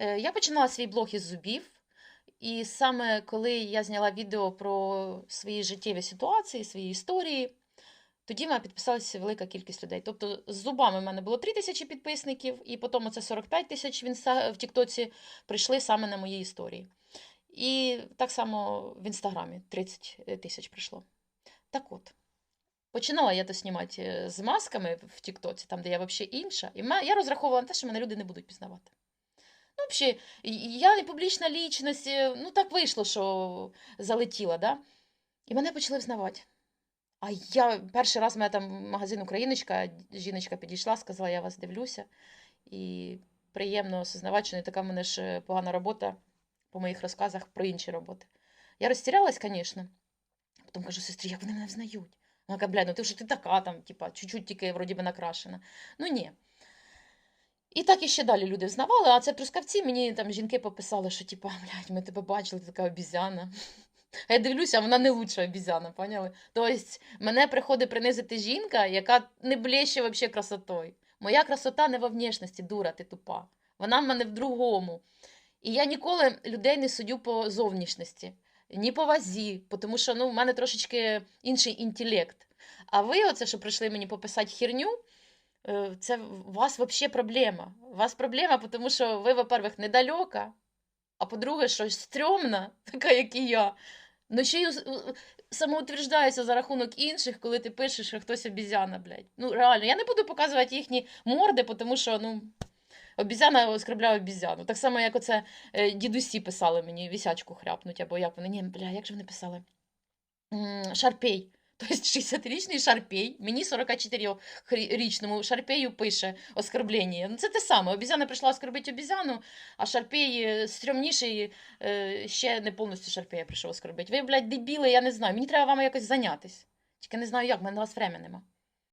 Е, Я починала свій блог із зубів, і саме коли я зняла відео про свої життєві ситуації, свої історії, тоді в мене підписалася велика кількість людей. Тобто з зубами в мене було 3 тисячі підписників, і потім оце 45 тисяч в, Тіктоці прийшли саме на мої історії. І так само в інстаграмі 30 тисяч прийшло. Так от. Починала я то знімати е, з масками в Тіктоці, там, де я взагалі інша. І я розраховувала на те, що мене люди не будуть пізнавати. Ну, взагалі, я не публічна лічність, е, ну так вийшло, що залетіла, да? І мене почали взнавати. А я перший раз мене там магазин Україночка, жіночка підійшла, сказала, я вас дивлюся. І приємно осознавати, що не така в мене ж е, погана робота по моїх розказах про інші роботи. Я розтірялась, звісно. Потім кажу, сестрі, як вони мене взнають? Вона каже, бля, ну ти вже ти така, там, типа, чуть-чуть тільки вроді би накрашена. Ну ні. І так і ще далі люди взнавали, а це в трускавці мені там жінки пописали, що типа, блядь, ми тебе бачили, ти така обізяна. А я дивлюся, вона не лучша обізяна, поняли? Тобто мене приходить принизити жінка, яка не блеще вообще красотою. Моя красота не во внешності, дура, ти тупа. Вона в мене в другому. І я ніколи людей не судю по зовнішності, ні по вазі, тому що ну, в мене трошечки інший інтелект. А ви, оце, що прийшли мені пописати херню, це у вас взагалі проблема. У вас проблема, тому що ви, во-первых, недалека, а по-друге, що стрьомна, така, як і я. Ну ще й самоутверждаєшся за рахунок інших, коли ти пишеш, що хтось обізяна, блядь. Ну, реально, я не буду показувати їхні морди, тому що, ну, обізяна оскорбляє обізяну. Так само, як оце е, дідусі писали мені вісячку хряпнуть, або як вони. Ні, бля, як же вони писали? Шарпей. Тобто 60-річний шарпей, мені 44-річному шарпею пише оскорблення. Ну, це те саме. Обізяна прийшла оскорбити обізяну, а шарпей е, стрьомніший е, ще не повністю шарпея прийшов оскорбити. Ви, блядь, дебіли, я не знаю. Мені треба вами якось зайнятися. Тільки не знаю як, в мене на вас времени нема.